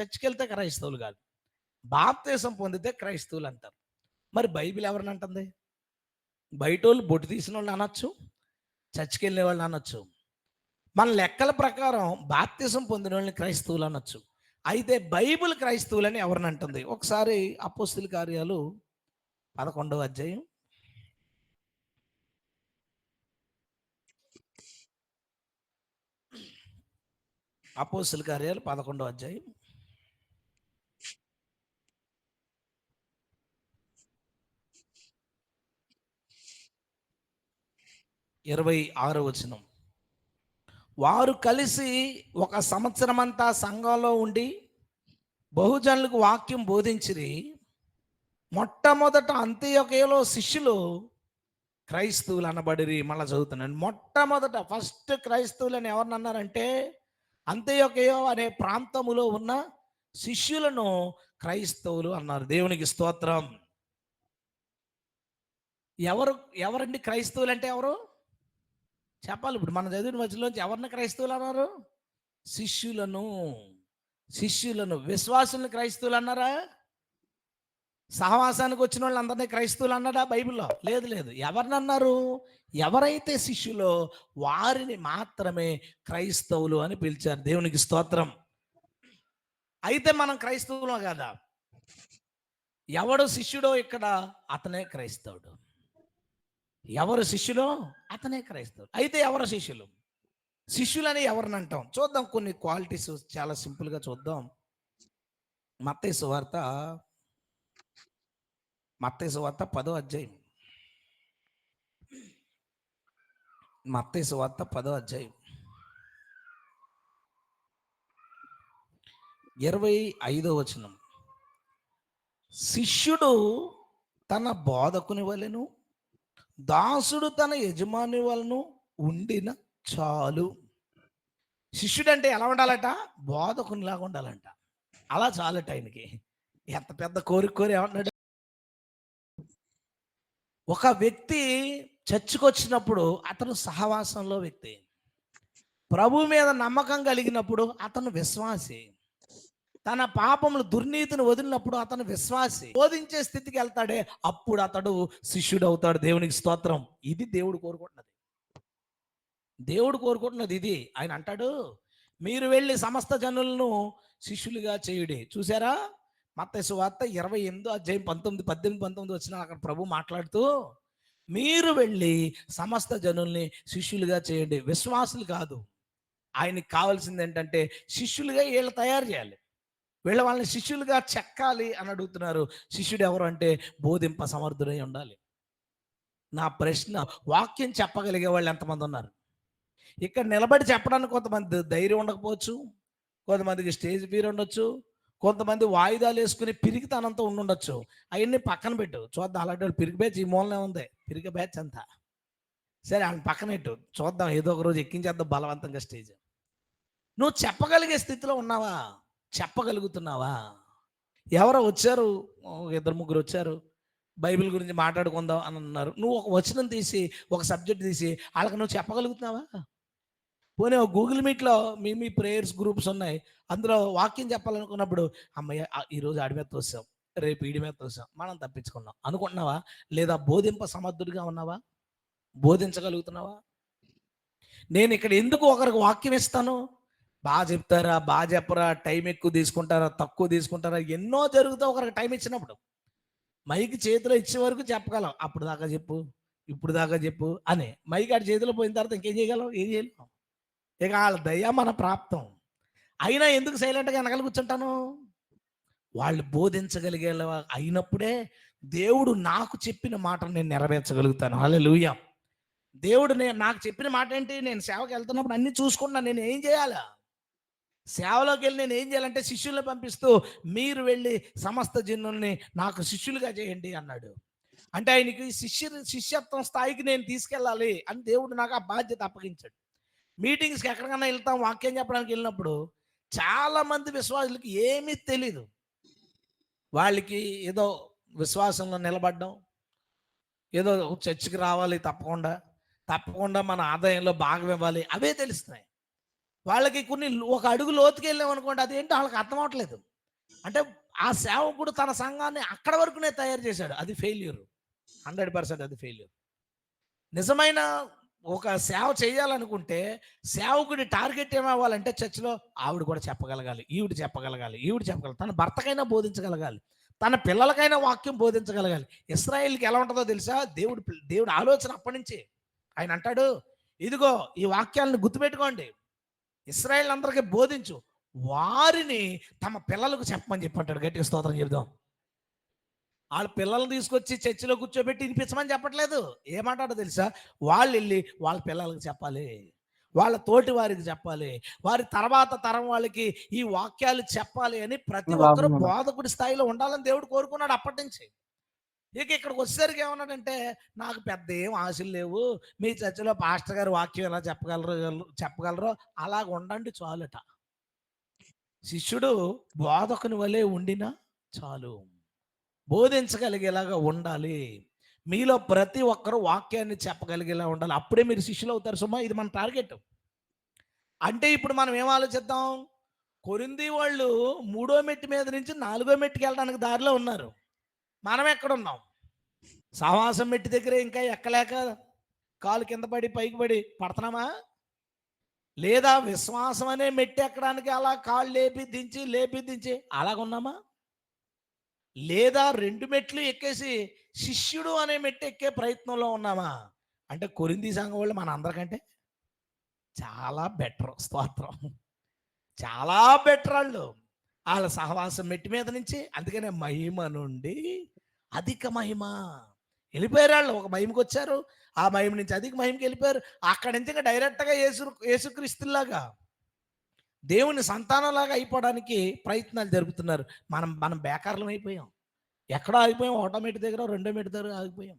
చర్చికి వెళ్తే క్రైస్తవులు కాదు. బాప్తీసం పొందితే క్రైస్తవులు అంటారు మరి బైబిల్ ఎవరిని అంటుంది? బయట వాళ్ళు బొట్టు తీసిన వాళ్ళు అనొచ్చు చర్చికి వెళ్ళే వాళ్ళు అనొచ్చు. మన లెక్కల ప్రకారం బాప్తిసం పొందిన వాళ్ళని క్రైస్తవులు అనొచ్చు. అయితే బైబిల్ క్రైస్తవులని ఎవరిని అంటుంది? ఒకసారి అపోస్తుల కార్యాలు పదకొండవ అధ్యాయం. అపోస్తుల కార్యాలు పదకొండవ అధ్యాయం. ఇరవై ఆరో వచనం. వారు కలిసి ఒక సంవత్సరం అంతా సంఘంలో ఉండి బహుజనులకు వాక్యం బోధించిరి. మొట్టమొదట అంత్యకేలో శిష్యులు క్రైస్తవులు అనబడిరి మళ్ళీ చదువుతున్నాను. మొట్టమొదట ఫస్ట్ క్రైస్తవులని ఎవరిని అన్నారంటే అంత్యకేయో అనే ప్రాంతములో ఉన్న శిష్యులను క్రైస్తవులు అన్నారు. దేవునికి స్తోత్రం. ఎవరు ఎవరండి క్రైస్తవులు అంటే ఎవరు? చెప్పాలి. ఇప్పుడు మన చదివిన మధ్యలోంచి ఎవరిని క్రైస్తవులు అన్నారు? శిష్యులను. శిష్యులను. విశ్వాసులను క్రైస్తవులు అన్నారా? సహవాసానికి వచ్చిన వాళ్ళు అందరినీ క్రైస్తవులు అన్నాడా బైబిల్లో? లేదు లేదు. ఎవరిని అన్నారు? ఎవరైతే శిష్యులో వారిని మాత్రమే క్రైస్తవులు అని పిలిచారు. దేవునికి స్తోత్రం. అయితే మనం క్రైస్తవులం కదా? ఎవడు శిష్యుడో ఇక్కడ? అతనే క్రైస్తవుడు. ఎవరు శిష్యులో? అతనే క్రైస్తవుడు. అయితే ఎవరు శిష్యులు? శిష్యులని ఎవరిని అంటాం? చూద్దాం కొన్ని క్వాలిటీస్ చాలా సింపుల్గా చూద్దాం. మత్తయ్య సువార్త మత్తయ్య సువార్త పదో అధ్యాయం. మత్తయ్య సువార్త పదో అధ్యాయం. ఇరవై ఐదో వచనం. శిష్యుడు తన బోధకుని వలెను దాసుడు తన యజమాని వలను ఉండిన చాలు. శిష్యుడు అంటే ఎలా ఉండాలట? బోధకునిలాగా ఉండాలంట. అలా చాలట ఆయనకి ఎంత పెద్ద కోరిక కోరి ఏమన్నాడు ఒక వ్యక్తి చర్చకొచ్చినప్పుడు అతను సహవాసంలో వ్యక్తి. ప్రభు మీద నమ్మకం కలిగినప్పుడు అతను విశ్వాసి. తన పాపములు దుర్నీతిని వదిలినప్పుడు అతను విశ్వాసి బోధించే స్థితికి వెళ్తాడే అప్పుడు అతడు శిష్యుడు అవుతాడు దేవునికి స్తోత్రం. ఇది దేవుడు కోరుకుంటున్నది. దేవుడు కోరుకుంటున్నది ఇది. ఆయన అంటాడు మీరు వెళ్ళి సమస్త జనులను శిష్యులుగా చేయుడే. చూసారా మత్త వార్త ఇరవై ఎనిమిదో అధ్యాయం పంతొమ్మిది పద్దెనిమిది పంతొమ్మిది వచ్చిన అక్కడ ప్రభు మాట్లాడుతూ మీరు వెళ్ళి సమస్త జనుల్ని శిష్యులుగా చేయండి. విశ్వాసులు కాదు. ఆయనకి కావాల్సింది ఏంటంటే శిష్యులుగా వీళ్ళు తయారు చేయాలి. వీళ్ళ వాళ్ళని శిష్యులుగా చెక్కాలి అని అడుగుతున్నారు. శిష్యుడు ఎవరు అంటే బోధింప సమర్థుడై ఉండాలి. నా ప్రశ్న వాక్యం చెప్పగలిగే వాళ్ళు ఎంతమంది ఉన్నారు? ఇక్కడ నిలబడి చెప్పడానికి కొంతమంది ధైర్యం ఉండకపోవచ్చు కొంతమందికి స్టేజ్ ఫీర్ ఉండొచ్చు కొంతమంది వాయిదాలు వేసుకుని పిరికితనంతో ఉండుండొచ్చు. అవన్నీ పక్కన పెట్టు. చూద్దాం అలాంటి వాళ్ళు పిరిగి బ్యాచ్ ఈ మూలనే ఉంది. పిరిగి బ్యాచ్ అంతా. సరే ఆయన పక్కన పెట్టు. చూద్దాం ఏదో ఒక రోజు ఎక్కించేద్దాం బలవంతంగా స్టేజ్. నువ్వు చెప్పగలిగే స్థితిలో ఉన్నావా? చెప్పగలుగుతున్నావా? ఎవరో వచ్చారు? ఇద్దరు ముగ్గురు వచ్చారు. బైబిల్ గురించి మాట్లాడుకుందాం అని అన్నారు. నువ్వు ఒక వచనం తీసి ఒక సబ్జెక్ట్ తీసి వాళ్ళకి నువ్వు చెప్పగలుగుతున్నావా? పోనీ గూగుల్ మీట్లో మీ మీ ప్రేయర్స్ గ్రూప్స్ ఉన్నాయి. అందులో వాక్యం చెప్పాలనుకున్నప్పుడు అమ్మయ్య ఈరోజు ఆడి మీద తోసాం. రేపు ఈడి మీద తోసాం. మనం తప్పించుకున్నాం. అనుకుంటున్నావా? లేదా బోధింప సమర్థుడిగా ఉన్నావా? బోధించగలుగుతున్నావా? నేను ఇక్కడ ఎందుకు ఒకరికి వాక్యం ఇస్తాను? బాగా చెప్తారా బాగా చెప్పరా టైం ఎక్కువ తీసుకుంటారా తక్కువ తీసుకుంటారా ఎన్నో జరుగుతా ఒకరికి టైం ఇచ్చినప్పుడు. మైక్ చేతిలో ఇచ్చే వరకు చెప్పగలం అప్పుడు దాకా చెప్పు ఇప్పుడు దాకా చెప్పు అని. మైక్ ఆడి చేతిలో పోయిన తర్వాత ఇంకేం చేయగలం ఏం చేయలేం. ఇక వాళ్ళ దయ మన ప్రాప్తం. అయినా ఎందుకు సైలెంట్గా వెనకాల కూర్చుంటాను? వాళ్ళు బోధించగలిగే అయినప్పుడే దేవుడు నాకు చెప్పిన మాట నేను నెరవేర్చగలుగుతాను. హల్లెలూయా దేవుడు నేను నాకు చెప్పిన మాట ఏంటి నేను సేవకి వెళ్తున్నప్పుడు అన్ని చూసుకున్నా నేను ఏం చేయాలా? సేవలోకి వెళ్ళి నేను ఏం చేయాలంటే శిష్యుల్ని పంపిస్తూ మీరు వెళ్ళి సమస్త జనుల్ని నాకు శిష్యులుగా చేయండి అన్నాడు. అంటే ఆయనకి శిష్య శిష్యత్వం స్థాయికి నేను తీసుకెళ్ళాలి అని దేవుడు నాకు ఆ బాధ్యత అప్పగించాడు. మీటింగ్స్కి ఎక్కడికైనా వెళ్తాం వాక్యం చెప్పడానికి వెళ్ళినప్పుడు చాలా మంది విశ్వాసులకి ఏమీ తెలీదు. వాళ్ళకి ఏదో విశ్వాసంలో నిలబడ్డం ఏదో చర్చికి రావాలి తప్పకుండా తప్పకుండా మన ఆదాయంలో భాగం ఇవ్వాలి అవే తెలుస్తున్నాయి. వాళ్ళకి కొన్ని ఒక అడుగు లోతుకి వెళ్ళాం అనుకోండి అదేంటో వాళ్ళకి అర్థం అవట్లేదు. అంటే ఆ సేవకుడు తన సంఘాన్ని అక్కడ వరకునే తయారు చేశాడు. అది ఫెయిల్యూర్. హండ్రెడ్ పర్సెంట్ అది ఫెయిల్యూర్. నిజమైన ఒక సేవ చేయాలనుకుంటే సేవకుడి టార్గెట్ ఏమవ్వాలంటే చర్చిలో ఆవిడ కూడా చెప్పగలగాలి ఈవిడ చెప్పగలగాలి ఈవిడ చెప్పగలగాలి తన భర్తకైనా బోధించగలగాలి తన పిల్లలకైనా వాక్యం బోధించగలగాలి. ఇస్రాయిల్కి ఎలా ఉంటుందో తెలుసా? దేవుడు పిల్ల- దేవుడు ఆలోచన అప్పటి నుంచి. ఆయన అంటాడు ఇదిగో ఈ వాక్యాలను గుర్తుపెట్టుకోండి. ఇస్రాయేల్ అందరికీ బోధించు. వారిని తమ పిల్లలకు చెప్పమని చెప్పంటాడు గట్టిగా స్తోత్రం చెబుదాం. వాళ్ళ పిల్లల్ని తీసుకొచ్చి చర్చిలో కూర్చోబెట్టి వినిపించమని చెప్పట్లేదు. ఏమంటాడో తెలుసా? వాళ్ళు వెళ్ళి వాళ్ళ పిల్లలకు చెప్పాలి. వాళ్ళ తోటి వారికి చెప్పాలి. వారి తర్వాత తరం వాళ్ళకి ఈ వాక్యాలు చెప్పాలి అని ప్రతి ఒక్కరు. బోధకుడి స్థాయిలో ఉండాలని దేవుడు కోరుకున్నాడు అప్పటి నుంచి. ఇక ఇక్కడికి వచ్చేసరికి ఏమన్నాడంటే నాకు పెద్ద ఏం ఆశలు లేవు. మీ చర్చిలో పాస్టర్ గారు వాక్యం ఎలా చెప్పగలరు చెప్పగలరో అలాగ ఉండండి చాలుట. శిష్యుడు బోధకుని వలె ఉండినా చాలు. బోధించగలిగేలాగా ఉండాలి. మీలో ప్రతి ఒక్కరు వాక్యాన్ని చెప్పగలిగేలా ఉండాలి. అప్పుడే మీరు శిష్యులు అవుతారు సుమా ఇది మన టార్గెట్. అంటే ఇప్పుడు మనం ఏం ఆలోచిద్దాం? కొరింది వాళ్ళు మూడో మెట్టు మీద నుంచి నాలుగో మెట్టుకి వెళ్ళడానికి దారిలో ఉన్నారు. మనం ఎక్కడున్నాం సహవాసం మెట్టి దగ్గర ఇంకా ఎక్కలేక కాలు కింద పడి పైకి పడి పడుతున్నామా? లేదా విశ్వాసం అనే మెట్టి ఎక్కడానికి అలా కాళ్ళు లేపి దించి లేపి దించి అలాగున్నామా? లేదా రెండు మెట్లు ఎక్కేసి శిష్యుడు అనే మెట్టు ఎక్కే ప్రయత్నంలో ఉన్నామా? అంటే కొరింది సంఘం వాళ్ళు మన అందరికంటే చాలా బెటర్ స్తోత్రం. చాలా బెటర్ వాళ్ళు. వాళ్ళ సహవాసం మెట్టి మీద నుంచి అందుకనే మహిమ నుండి అధిక మహిమ. వెళ్ళిపోయారు వాళ్ళు. ఒక మహిమకి వచ్చారు. ఆ మహిమ నుంచి అధిక మహిమకి వెళ్ళిపోయారు. అక్కడి నుంచి ఇంకా డైరెక్ట్గా యేసు యేసుక్రీస్తులాగా దేవుని సంతానంలాగా అయిపోవడానికి ప్రయత్నాలు జరుపుతున్నారు. మనం మనం బేకార్లం అయిపోయాం. ఎక్కడో ఆగిపోయాం. ఒకటో మెట్టు దగ్గర రెండో మెట్టు దగ్గర ఆగిపోయాం.